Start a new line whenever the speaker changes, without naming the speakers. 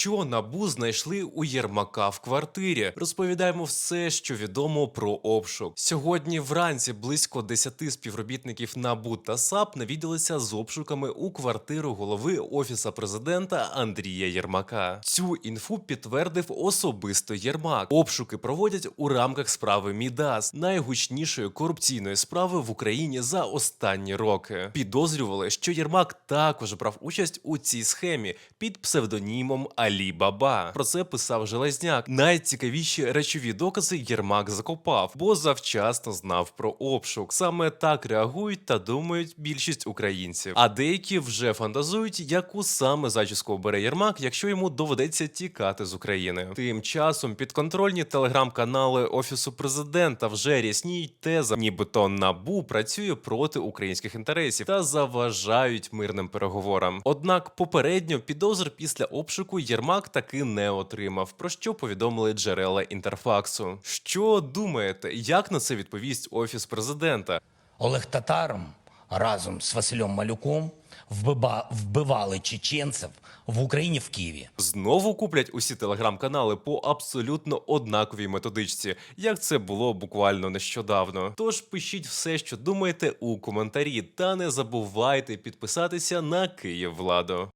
що набу знайшли у Єрмака в квартирі. Розповідаємо все, що відомо про обшук. Сьогодні вранці близько 10 співробітників набу та САП навідалися з обшуками у квартиру голови офіса президента Андрія Єрмака. Цю інфу підтвердив особисто Єрмак. Обшуки проводять у рамках справи Мідас, найгучнішої корупційної справи в Україні за останні роки. Підозрювали, що Єрмак також брав участь у цій схемі під псевдонімом Алі Баба. Про це писав Железняк. Найцікавіші речові докази Єрмак закопав, бо завчасно знав про обшук. Саме так реагують та думають більшість українців. А деякі вже фантазують, яку саме зачіску обере Єрмак, якщо йому доведеться тікати з України. Тим часом підконтрольні телеграм-канали офісу президента вже рясніють теза, нібито набу працює проти українських інтересів та заважають мирним переговорам. Однак попередньо підозр після обшуку Єрмак таки не отримав, про що повідомили джерела інтерфаксу. Що думаєте, як на це відповість офіс президента?
Олег Татаром разом з Василем Малюком вбива- вбивали чеченців в Україні в Києві.
Знову куплять усі телеграм-канали по абсолютно однаковій методичці, як це було буквально нещодавно. Тож пишіть все, що думаєте у коментарі, та не забувайте підписатися на Київ Владу.